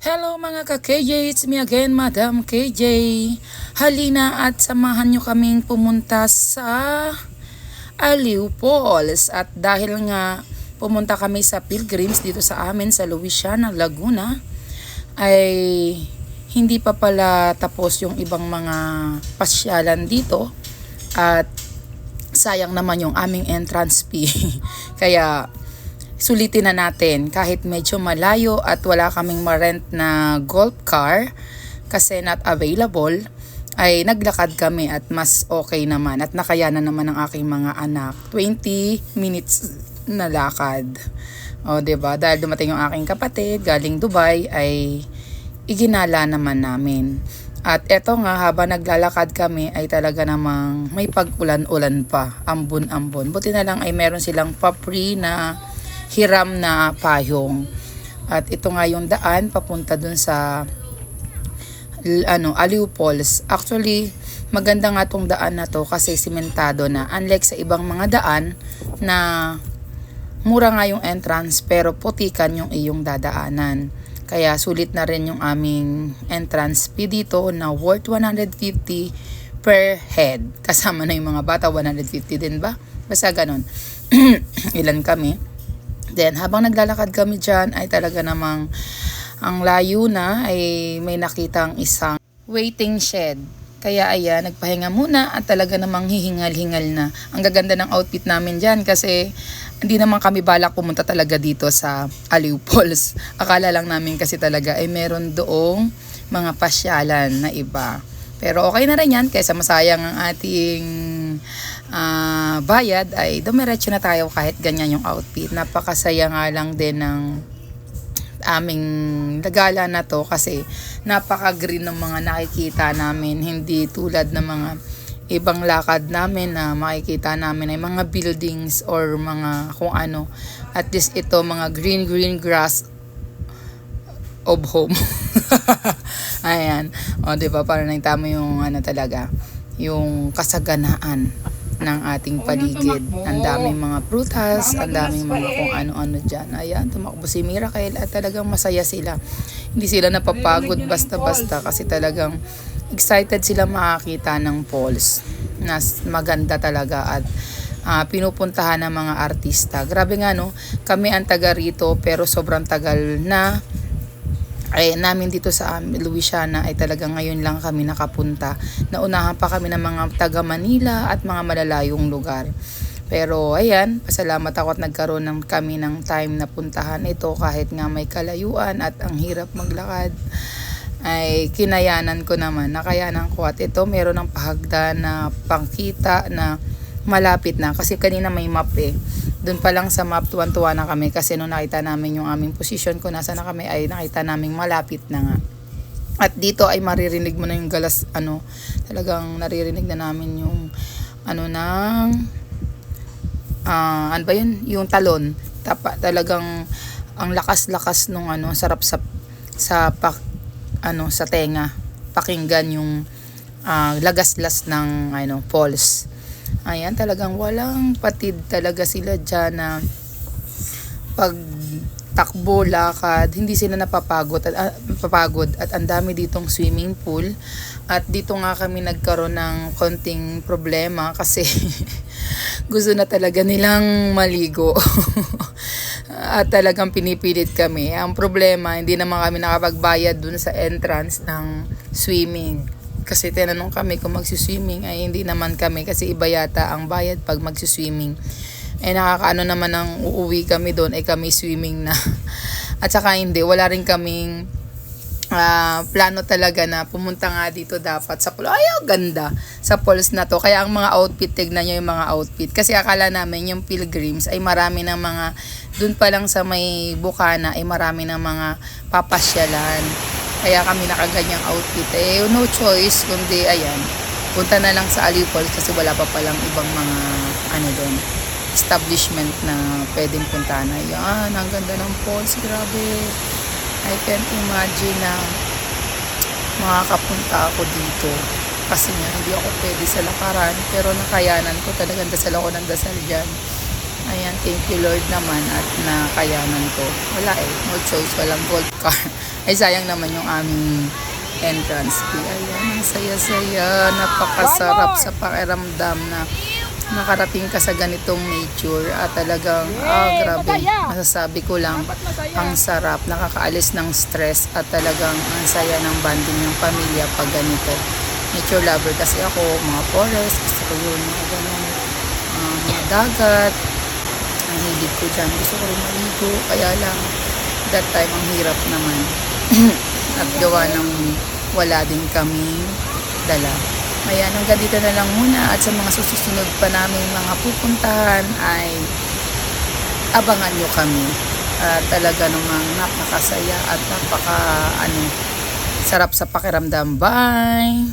Hello mga ka-KJ, it's me again, Madam KJ. Halina at samahan nyo kaming pumunta sa Aliw Falls. At dahil nga pumunta kami sa pilgrims dito sa amin sa Louisiana, Laguna, ay hindi pa pala tapos yung ibang mga pasyalan dito. At sayang naman yung aming entrance fee. Kaya sulitin na natin kahit medyo malayo at wala kaming ma-rent na golf car kasi not available ay naglakad kami at mas okay naman at nakayanan naman ng aking mga anak. 20 minutes na lakad. O ba dahil dumating yung aking kapatid galing Dubai ay iginala naman namin. At eto nga habang naglalakad kami ay talaga namang may pag-ulan-ulan pa. Ambon-ambon. Buti na lang ay meron silang papri na hiram na payong. At ito nga yung daan papunta dun sa ano, Aliw Falls. Actually, maganda nga tong daan na to kasi simentado na. Unlike sa ibang mga daan na mura nga yung entrance pero putikan yung iyong dadaanan. Kaya sulit na rin yung aming entrance fee dito na worth 150 per head. Kasama na yung mga bata, 150 din ba? Basta ganun. Ilan kami? Then, habang naglalakad kami dyan, ay talaga namang ang layo na ay may nakitang isang waiting shed. Kaya ayan, nagpahinga muna at talaga namang hihingal-hingal na. Ang gaganda ng outfit namin dyan kasi hindi naman kami balak pumunta talaga dito sa Aliw Falls. Akala lang namin kasi talaga ay meron doong mga pasyalan na iba. Pero okay na rin yan kaysa masayang ang ating ah, bayad ay dumiretso na tayo kahit ganyan yung outfit. Napakasaya nga lang din ng aming lagala na to kasi napaka-green ng mga nakikita namin. Hindi tulad ng mga ibang lakad namin na makikita namin ay mga buildings or mga kung ano. At least ito mga green green grass of home. Ayan. O, di ba? Para nang tama yung ano talaga, yung kasaganaan ng ating paligid. Ang daming mga prutas, ang daming mga kung ano-ano dyan. Ayan, tumakbo si Miracle at talagang masaya sila. Hindi sila napapagod basta-basta kasi talagang excited sila makakita ng falls na s- maganda talaga at ah, pinupuntahan ng mga artista. Grabe nga no, kami ang taga rito pero sobrang tagal na ay namin dito sa um, Louisiana ay talagang ngayon lang kami nakapunta. Naunahan pa kami ng mga taga Manila at mga malalayong lugar. Pero ayan, pasalamat ako at nagkaroon ng kami ng time na puntahan ito kahit nga may kalayuan at ang hirap maglakad ay kinayanan ko naman, nakayanan ko at ito meron ng pahagdan na pangkita na malapit na kasi kanina may map eh doon pa lang sa map tuwan-tuwa na kami kasi nung nakita namin yung aming position ko nasa na kami ay nakita namin malapit na nga. At dito ay maririnig mo na yung galas ano talagang naririnig na namin yung ano ng ah ano ba yun? Yung talon. Tapa talagang ang lakas-lakas nung ano sarap sa sa pak, ano sa tenga. Pakinggan yung ah, lagaslas ng ano falls ayan talagang walang patid talaga sila dyan na pag takbo, lakad, hindi sila napapagod at, ah, napapagod at ang dami ditong swimming pool. At dito nga kami nagkaroon ng konting problema kasi gusto na talaga nilang maligo. At talagang pinipilit kami. Ang problema hindi naman kami nakapagbayad dun sa entrance ng swimming kasi tinanong kami kung magsiswimming ay hindi naman kami kasi iba yata ang bayad pag magsiswimming eh nakakaano naman ang uuwi kami doon ay kami swimming na at saka hindi wala rin kaming ah, plano talaga na pumunta nga dito dapat sa pool. Ay, ang ganda sa pools na to. Kaya ang mga outfit, tignan nyo yung mga outfit. Kasi akala namin yung pilgrims ay marami ng mga, dun pa lang sa may bukana ay marami ng mga papasyalan. Kaya kami nakaganyang outfit. Eh, no choice, kundi ayan, punta na lang sa Aliw kasi wala pa palang ibang mga, ano doon, establishment na pwedeng puntahan. Ayan, ang ganda ng falls, grabe. I can't imagine na makakapunta ako dito. Kasi nga, hindi ako pwede sa lakaran. Pero nakayanan ko talagang dasal ako ng dasal dyan. Thank you Lord naman at nakayanan ko. Wala eh, no choice, walang gold car. Ay, sayang naman yung aming entrance fee. Ayan, ang saya-saya. Napakasarap sa pakiramdam na nakarating ka sa ganitong nature at talagang, ah, grabe, masasabi ko lang, ang sarap, nakakaalis ng stress at talagang ang saya ng banding ng pamilya pag ganito. Nature lover kasi ako, mga forest, gusto ko yun, mga ganun, ah, mga dagat, ang hilig ko dyan. Gusto ko rin maligo, kaya lang, that time, ang hirap naman. At gawa ng wala din kami dala. Ayan, hanggang dito na lang muna. At sa mga susunod pa namin mga pupuntahan ay abangan nyo kami. At talaga namang napakasaya at napaka ano, sarap sa pakiramdam. Bye!